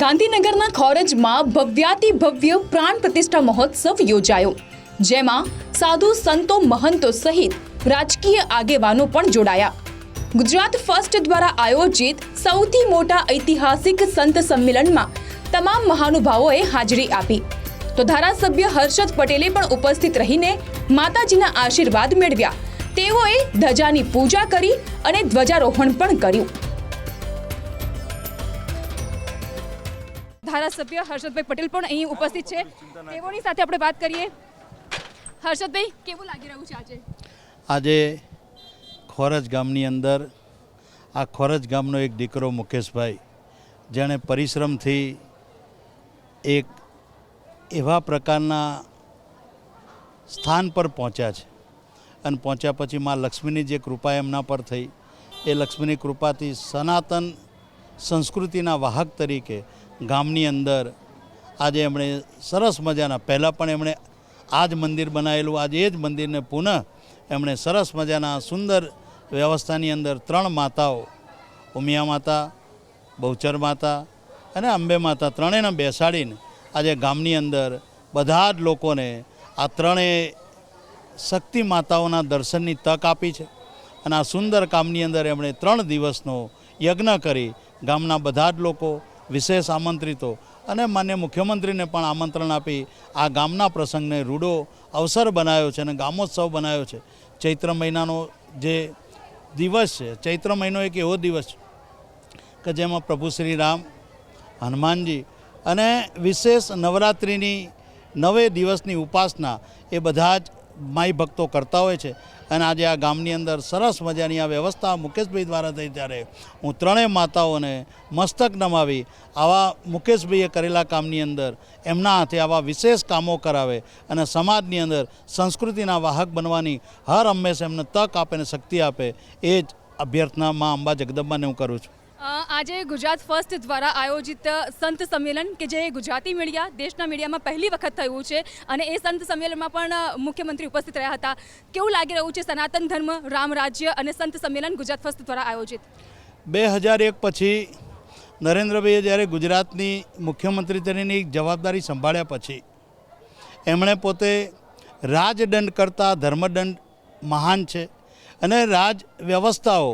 ગાંધીનગરના ખોરજમાં ભવ્યાતિ ભવ્ય પ્રાણ પ્રતિષ્ઠા મહોત્સવ યોજાયો, જેમાં સાધુ સંતો મહંતો સહિત રાજકીય આગેવાનો પણ જોડાયા. ગુજરાત ફર્સ્ટ દ્વારા આયોજિત સૌથી મોટા ઐતિહાસિક સંત સંમેલનમાં તમામ મહાનુભાવોએ હાજરી આપી. તો ધારાસભ્ય હર્ષદ પટેલે પણ ઉપસ્થિત રહીને માતાજીના આશીર્વાદ મેળવ્યા. તેઓએ ધજાની પૂજા કરી અને ધ્વજારોહણ પણ કર્યું. ધારાસભ્ય હર્ષદભાઈ પટેલ પણ અહીં ઉપસ્થિત છે. તેઓની સાથે આપણે વાત કરીએ. હર્ષદભાઈ, કેવું લાગી રહ્યું છે આજે? આજે ખોરજ ગામની અંદર, આ ખોરજ ગામનો એક દીકરો મુકેશભાઈ, જેણે પરિશ્રમથી એક એવા પ્રકારના સ્થાન પર પહોંચ્યા છે. અને પહોંચ્યા પછી માં લક્ષ્મીની જે કૃપા એમના પર થઈ, એ લક્ષ્મીની કૃપાથી સનાતન સંસ્કૃતિના વાહક તરીકે ગામની અંદર આજે એમણે સરસ મજાના, પહેલાં પણ એમણે આ જ મંદિર બનાવેલું, આજે એ જ મંદિરને પુનઃ એમણે સરસ મજાના, સુંદર વ્યવસ્થાની અંદર ત્રણ માતાઓ, ઉમિયા માતા, બહુચર માતા અને અંબે માતા ત્રણેયને બેસાડીને આજે ગામની અંદર બધા જ લોકોને આ ત્રણેય શક્તિ માતાઓના દર્શનની તક આપી છે અને આ સુંદર કામની અંદર એમણે ત્રણ દિવસનો યજ્ઞ કરી ગામના બધા જ લોકો વિશેષ આમંત્રિતો અને માન્ય મુખ્યમંત્રીને પણ આમંત્રણ આપી આ ગામના પ્રસંગને રૂડો અવસર બનાવ્યો છે અને ગામોત્સવ બનાવ્યો છે. ચૈત્ર મહિનાનો જે દિવસ છે, ચૈત્ર મહિનો એક એવો દિવસ કે જેમાં પ્રભુ શ્રી રામ, હનુમાનજી અને વિશેષ નવરાત્રિની નવે દિવસની ઉપાસના એ બધા જ માઈ ભક્તો કરતા હોય છે. અને આજે આ ગામની અંદર સરસ મજાની આ વ્યવસ્થા મુકેશભાઈ દ્વારા થઈ ત્યારે હું ત્રણેય માતાઓને મસ્તક નમાવી, આવા મુકેશભાઈએ કરેલા કામની અંદર એમના હાથે આવા વિશેષ કામો કરાવે અને સમાજની અંદર સંસ્કૃતિના વાહક બનવાની હર હંમેશા એમને તક આપે અને શક્તિ આપે એ જ અભ્યર્થના માં અંબા જગદંબાને હું કરું છું. આજે ગુજરાત ફર્સ્ટ દ્વારા આયોજિત સંત સંમેલન કે જે ગુજરાતી મીડિયા, દેશના મીડિયામાં પહેલી વખત થયું છે અને એ સંત સંમેલનમાં પણ મુખ્યમંત્રી ઉપસ્થિત રહ્યા હતા. કેવું લાગી રહ્યું છે સનાતન ધર્મ, રામ રાજ્ય અને સંત સંમેલન ગુજરાત ફર્સ્ટ દ્વારા આયોજિત? બે હજાર એક પછી નરેન્દ્રભાઈએ જ્યારે ગુજરાતની મુખ્યમંત્રી તરીકેની જવાબદારી સંભાળ્યા પછી એમણે પોતે રાજદંડ કરતાં ધર્મદંડ મહાન છે અને રાજ વ્યવસ્થાઓ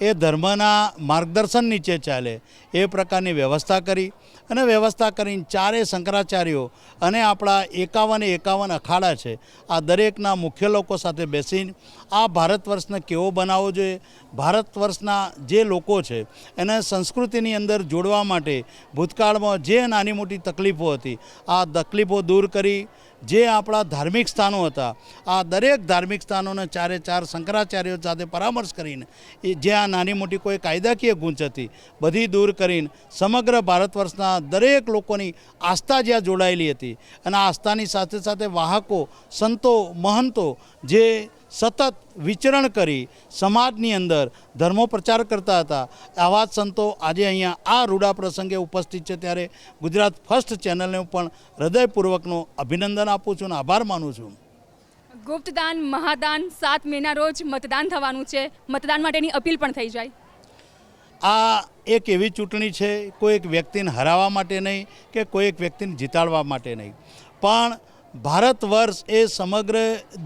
એ ધર્મના માર્ગદર્શન નીચે ચાલે. એ પ્રકારની વ્યવસ્થા કરી અને વ્યવસ્થા કરીને ચારે શંકરાચાર્યો અને આપણા એકાવન એકાવન અખાડા છે, આ દરેકના મુખ્ય લોકો સાથે બેસીને આ ભારત વર્ષને કેવો બનાવવો જોઈએ? ભારત વર્ષના જે લોકો છે, એને સંસ્કૃતિની અંદર જોડવા માટે ભૂતકાળમાં જે નાની મોટી તકલીફો હતી, આ તકલીફો દૂર કરી જે આપણા ધાર્મિક સ્થાનો હતા, આ દરેક ધાર્મિક સ્થાનોને ચારે ચાર શંકરાચાર્યો સાથે પરામર્શ કરીને, એ જે આ નાની મોટી કોઈ કાયદાકીય ગૂંચ હતી, બધી દૂર કરીને સમગ્ર ભારત વર્ષના દરેક લોકોની આસ્થા જ્યાં જોડાયેલી હતી અને આસ્થાની સાથે સાથે વાહકો, સંતો, મહંતો જે સતત વિચરણ કરી સમાજની અંદર ધર્મો પ્રચાર કરતા હતા. આવા સંતો આજે અહીંયા આ રૂડા પ્રસંગે ઉપસ્થિત છે. ત્યારે ગુજરાત ફર્સ્ટ ચેનલને પણ હૃદયપૂર્વકનો અભિનંદન આપું છું અને આભાર માનું છું. ગુપ્તદાન મહાદાન સાત મેના રોજ મતદાન થવાનું છે. મતદાન માટેની અપીલ પણ થઈ જાય. આ એક એવી ચૂંટણી છે કોઈ એક વ્યક્તિને હરાવવા માટે નહીં કે કોઈ એક વ્યક્તિને જીતાડવા માટે નહીં. પણ ભારત વર્ષ એ સમગ્ર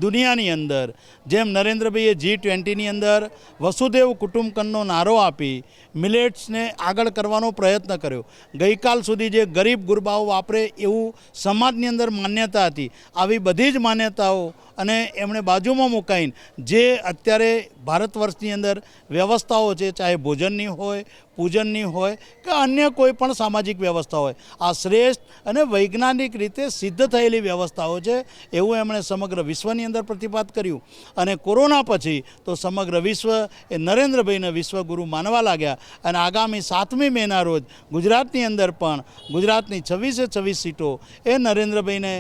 દુનિયાની અંદર, જેમ નરેન્દ્રભાઈએ જી ટ્વેન્ટીની અંદર વસુદેવ કુટુંબકનનો નારો આપી, મિલેટ્સને આગળ કરવાનો પ્રયત્ન કર્યો. ગઈકાલ સુધી જે ગરીબ ગુરબાઓ વાપરે એવું સમાજની અંદર માન્યતા હતી, આવી બધી જ માન્યતાઓ અને એમણે બાજુમાં મુકાઈને જે અત્યારે ભારત વર્ષની અંદર વ્યવસ્થાઓ છે, ચાહે ભોજનની હોય, પૂજનની હોય કે અન્ય કોઈ પણ સામાજિક વ્યવસ્થા હોય, આ શ્રેષ્ઠ અને વૈજ્ઞાનિક રીતે સિદ્ધ થયેલી વ્યવસ્થાઓ છે એવું એમણે સમગ્ર વિશ્વની અંદર પ્રતિપાદ કર્યું. અને કોરોના પછી તો સમગ્ર વિશ્વ એ નરેન્દ્રભાઈને વિશ્વગુરુ માનવા લાગ્યા અને આગામી સાતમી મેના રોજ ગુજરાતની અંદર પણ ગુજરાતની છવ્વીસે છવ્વીસ સીટો એ નરેન્દ્રભાઈને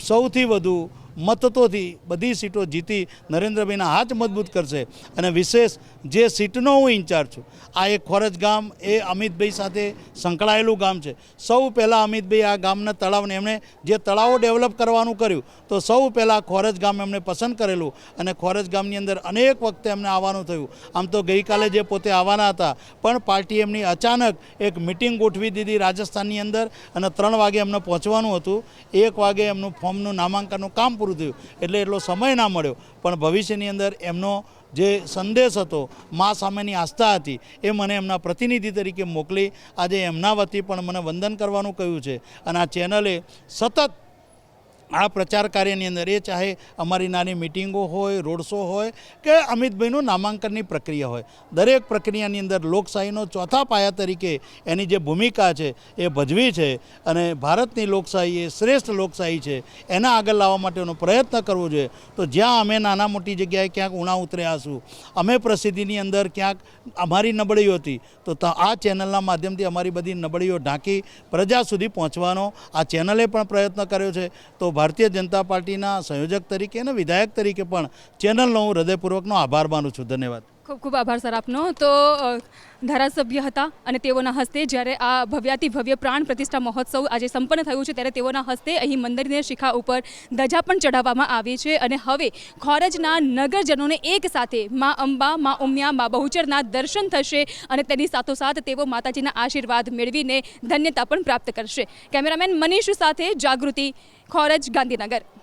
સૌથી વધુ મતતોથી બધી સીટો જીતી નરેન્દ્રભાઈના હાથ મજબૂત કરશે. અને વિશેષ જે સીટનો હું ઇન્ચાર્જ છું, આ એક ખોરજ ગામ, એ અમિતભાઈ સાથે સંકળાયેલું ગામ છે. સૌ પહેલાં અમિતભાઈ આ ગામના તળાવને એમણે જે તળાવો ડેવલપ કરવાનું કર્યું, તો સૌ પહેલાં ખોરજ ગામ એમણે પસંદ કરેલું અને ખોરજ ગામની અંદર અનેક વખતે એમને આવવાનું થયું. આમ તો ગઈકાલે જે પોતે આવવાના હતા, પણ પાર્ટી એમની અચાનક એક મિટિંગ ગોઠવી દીધી રાજસ્થાનની અંદર અને ત્રણ વાગે એમને પહોંચવાનું હતું. એક વાગે એમનું ફોર્મનું નામાંકનનું કામ પૂરું થયું. એટલે એટલો સમય ના મળ્યો. પણ ભવિષ્યની અંદર એમનો જે સંદેશ હતો, મા સામેની આસ્થા હતી, એ મને એમના પ્રતિનિધિ તરીકે મોકલી. આજે એમના વતી પણ મને વંદન કરવાનું કહ્યું છે. અને આ ચેનલે સતત આ પ્રચાર કાર્યની અંદર એ ચાહે અમારી નાની મિટિંગો હોય, રોડ શો હોય, કે અમિતભાઈનું નામાંકનની પ્રક્રિયા હોય. દરેક પ્રક્રિયાની અંદર લોકશાહીનો ચોથા પાયા તરીકે એની જે ભૂમિકા છે એ ભજવી છે અને ભારતની લોકશાહી એ શ્રેષ્ઠ લોકશાહી છે, એના આગળ લાવવા માટેનો પ્રયત્ન કરવો જોઈએ. તો જ્યાં અમે નાના મોટી જગ્યાએ ક્યાંક ઉણા ઉતર્યા છું અમે પ્રસિદ્ધિની અંદર ક્યાંક અમારી નબળીઓ હતી તો આ ચેનલના માધ્યમથી અમારી બધી નબળીઓ ઢાંકી પ્રજા સુધી પહોંચવાનો આ ચેનલે પણ પ્રયત્ન કર્યો છે. તો ભારતીય જનતા પાર્ટીના સંયોજક તરીકે અને વિધાયક તરીકે પણ ચેનલનો હું હૃદયપૂર્વકનો આભાર માનું છું. ધન્યવાદ. ખૂબ ખૂબ આભાર સર આપનો. તો ધારાસભ્ય હતા અને તેઓના હસ્તે જ્યારે આ ભવ્યાતિ ભવ્ય પ્રાણ પ્રતિષ્ઠા મહોત્સવ આજે સંપન્ન થયું છે, ત્યારે તેઓના હસ્તે અહીં મંદિરની શિખા ઉપર ધજા પણ ચઢાવવામાં આવી છે અને હવે ખોરજના નગરજનોને એક સાથે મા અંબા, મા ઉમિયા, મા બહુચરના દર્શન થશે અને તેની સાથોસાથ તેઓ માતાજીના આશીર્વાદ મેળવીને ધન્યતા પણ પ્રાપ્ત કરશે. કેમેરામેન મનીષ સાથે જાગૃતિ, ખોરજ ગાંધીનગર.